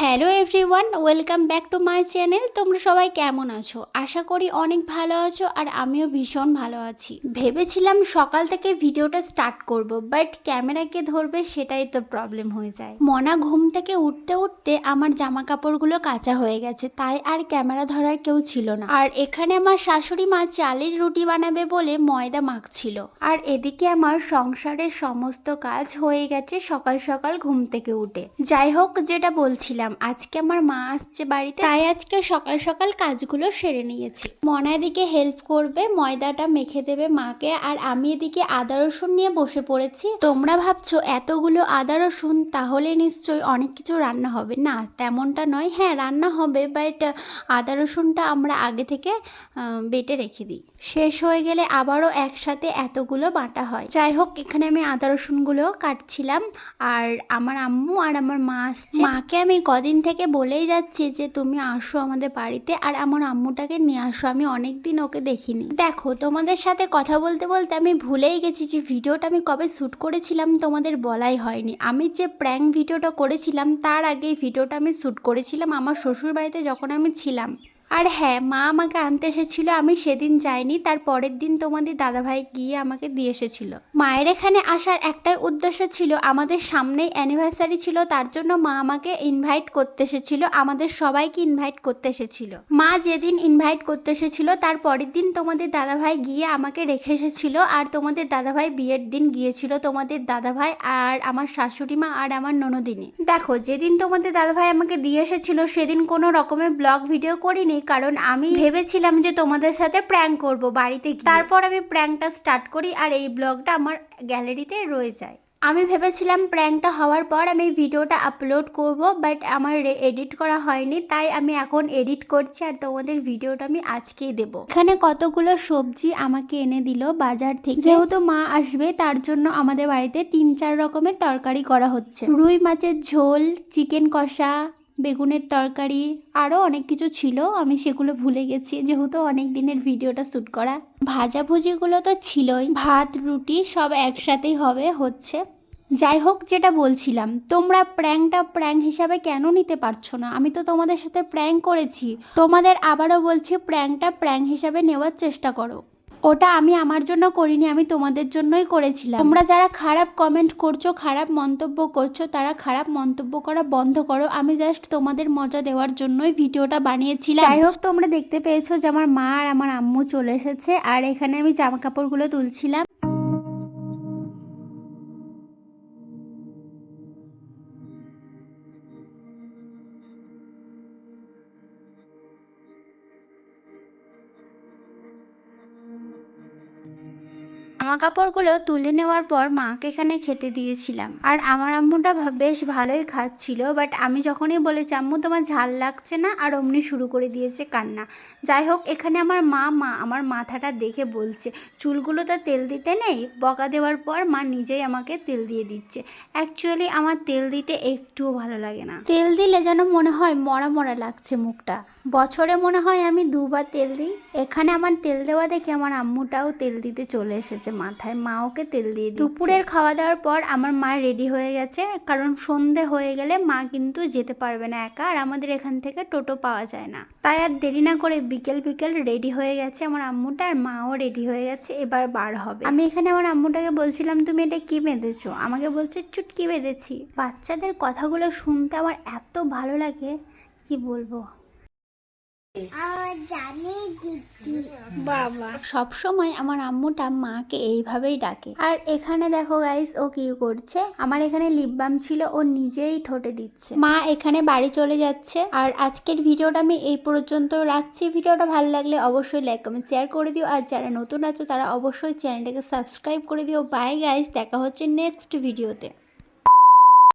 Hello everyone welcome back to my channel তোমরা সবাই কেমন আছো? আশা করি অনেক ভালো আছো আর আমিও ভীষণ ভালো আছি। ভেবেছিলাম সকাল থেকে ভিডিওটা স্টার্ট করব বাট ক্যামেরাকে ধরবে সেটাই তো প্রবলেম হয়ে যায়। মনা ঘুম থেকে উঠতে উঠতে আমার জামা কাপড়গুলো কাঁচা হয়ে গেছে, তাই আর ক্যামেরা ধরার কেউ ছিল না। আর এখানে আমার শাশুড়ি মা চালের রুটি বানাবে বলে ময়দা মাখছিল। আর এদিকে আমার সংসারের সমস্ত কাজ হয়ে গেছে সকাল সকাল ঘুম থেকে উঠে। যাই হোক, যেটা বলছিলাম আজকে আমার মা আসছে বাড়িতে। তাই আজকে সকাল সকাল কাজগুলো সেরে নিয়েছি। মনা এদিকে হেল্প করবে ময়দাটা মেখে দেবে মাকে। আর আমি এদিকে আদা রসুন নিয়ে বসে পড়েছি। তোমরা ভাবছ এতগুলো আদা রসুন তাহলে নিশ্চয়ই অনেক কিছু রান্না হবে। না তেমনটা নয়। হ্যাঁ রান্না হবে বাট আদা রসুনটা আমরা আগে থেকে বেটে রেখে দিই। শেষ হয়ে গেলে আবারও একসাথে এতগুলো বাটা হয়। যাই হোক এখানে আমি আদা রসুনগুলো কাটছিলাম। আর আমার আম্মু আর আমার মা আসছে। মাকে আমি কদিন থেকে বলেই যাচ্ছি যে তুমি আসো আমাদের বাড়িতে আর আমার আম্মুটাকে নিয়ে আসো, আমি অনেক দিন ওকে দেখিনি। দেখো, তোমাদের সাথে কথা বলতে বলতে আমি ভুলেই গেছি যে ভিডিওটা আমি কবে শ্যুট করেছিলাম, তোমাদের বলাই হয়নি। আমি যে প্র্যাঙ্ক ভিডিওটা করেছিলাম, তার আগেই ভিডিওটা আমি শ্যুট করেছিলাম আমার শ্বশুর বাড়িতে যখন আমি ছিলাম। আর হ্যাঁ মা আমাকে আনতে এসেছিল, আমি সেদিন যাইনি, তার পরের দিন তোমাদের দাদাভাই গিয়ে আমাকে দিয়ে এসেছিল। মায়ের এখানে আসার একটাই উদ্দেশ্য ছিল আমাদের সামনেই অ্যানিভার্সারি ছিল, তার জন্য মা আমাকে ইনভাইট করতে এসেছিল, আমাদের সবাইকে ইনভাইট করতে এসেছিল। মা যেদিন ইনভাইট করতে এসেছিল, তার পরের দিন তোমাদের দাদাভাই গিয়ে আমাকে রেখে এসেছিল, আর তোমাদের দাদাভাই বিয়ের দিন গিয়েছিল, তোমাদের দাদাভাই আর আমার শাশুড়ি মা আর আমার ননদিনী। দেখো, যেদিন তোমাদের দাদাভাই আমাকে দিয়ে এসেছিল, সেদিন কোনো রকমের ব্লগ ভিডিও করিনি কারণ আমি ভেবেছিলাম যে তোমাদের সাথে প্র্যাঙ্ক করব বাড়িতে তারপর আমি প্র্যাঙ্কটা স্টার্ট করি আর এই ব্লগটা আমার গ্যালারিতে রয়ে যায়। আমি ভেবেছিলাম প্র্যাঙ্কটা হওয়ার পর আমি ভিডিওটা আপলোড করব বাট আমার এডিট করা হয়নি, তাই আমি এখন এডিট করছি আর তোমাদের ভিডিওটা আমি আজকেই দেব। এখানে কতগুলো সবজি আমাকে এনে দিল বাজার থেকে। যেহেতু মা আসবে, তার জন্য আমাদের বাড়িতে তিন চার রকমের তরকারি করা হচ্ছে। রুই মাছের ঝোল চিকেন কষা বেগুনের তরকারি আরও অনেক কিছু ছিল, আমি সেগুলো ভুলে গেছি, যেহেতু অনেক দিনের ভিডিওটা শ্যুট করা। ভাজাভুজিগুলো তো ছিলই, ভাত, রুটি সব একসাথেই হবে, হচ্ছে। যাই হোক, যেটা বলছিলাম, তোমরা প্র্যাঙ্কটা প্র্যাঙ্ক হিসাবে কেন নিতে পারছ না? আমি তো তোমাদের সাথে প্র্যাঙ্ক করেছি। তোমাদের আবারও বলছি প্র্যাঙ্কটা প্র্যাঙ্ক হিসাবে নেওয়ার চেষ্টা করো। ওটা আমি আমার জন্য করিনি, আমি তোমাদের জন্যই করেছিলাম। তোমরা যারা খারাপ কমেন্ট করছ, খারাপ মন্তব্য করছ, তারা খারাপ মন্তব্য করা বন্ধ করো। আমি জাস্ট তোমাদের মজা দেওয়ার জন্যই ভিডিওটা বানিয়েছিলাম। যাই হোক, তোমরা দেখতে পেয়েছ যে আমার মা আর আমার আম্মু চলে এসেছে, আর এখানে আমি জামা কাপড়গুলো তুলছিলাম। জামা কাপড়গুলো তুলে নেওয়ার পর মাকে এখানে খেতে দিয়েছিলাম। আর আমার আম্মুটা বেশ ভালোই খাচ্ছিল বাট আমি যখনই বলেছি, আম্মু, তোমার ঝাল লাগছে না? আর অমনি শুরু করে দিয়েছে কান্না। যাই হোক, এখানে আমার মা মা, আমার মাথাটা দেখে বলছে, চুলগুলো তো তেল দিতে নেই? বকা দেওয়ার পর মা নিজেই আমাকে তেল দিয়ে দিচ্ছে। অ্যাকচুয়ালি আমার তেল দিতে একটুও ভালো লাগে না। তেল দিলে যেন মনে হয় মরা মরা লাগছে মুখটা। বছরে মনে হয় আমি দুবার তেল দিই। এখানে আমার তেল দেওয়া দেখে আমার আম্মুটাও তেল দিতে চলে এসেছে। মাথায় মা ওকে তেল দিয়ে দিচ্ছে। দুপুরের খাওয়া দাওয়ার পর আমার মা রেডি হয়ে গেছে, কারণ সন্ধে হয়ে গেলে মা কিন্তু যেতে পারবে না একা আর আমাদের এখান থেকে টোটো পাওয়া যায় না। তাই আর দেরি না করে বিকেল বিকেল রেডি হয়ে গেছে আমার আম্মুটা আর মাও রেডি হয়ে গেছে, এবার বার হবে। আমি এখানে আমার আম্মুটাকে বলছিলাম, তুমি এটা কি বেঁধেছো? আমাকে বলছে, চুটকি বেঁধেছি। বাচ্চাদের কথাগুলো শুনতে আমার এত ভালো লাগে, কি বলব? বাবা। সব সময় আমার আম্মুটা মাকে এইভাবেই ডাকে। আর এখানে দেখো গাইস ও কি করছে? আমার এখানে লিপ বাম ছিল, ও নিজেই ঠোঁটে দিচ্ছে। মা এখানে বাড়ি চলে যাচ্ছে। আর আজকের ভিডিওটা আমি এই পর্যন্ত রাখছি। ভিডিওটা ভালো লাগলে অবশ্যই লাইক কমেন্ট শেয়ার করে দিও। আর যারা নতুন আছো, তারা অবশ্যই চ্যানেলটাকে সাবস্ক্রাইব করে দিও। বাই গাইস দেখা হচ্ছে নেক্সট ভিডিওতে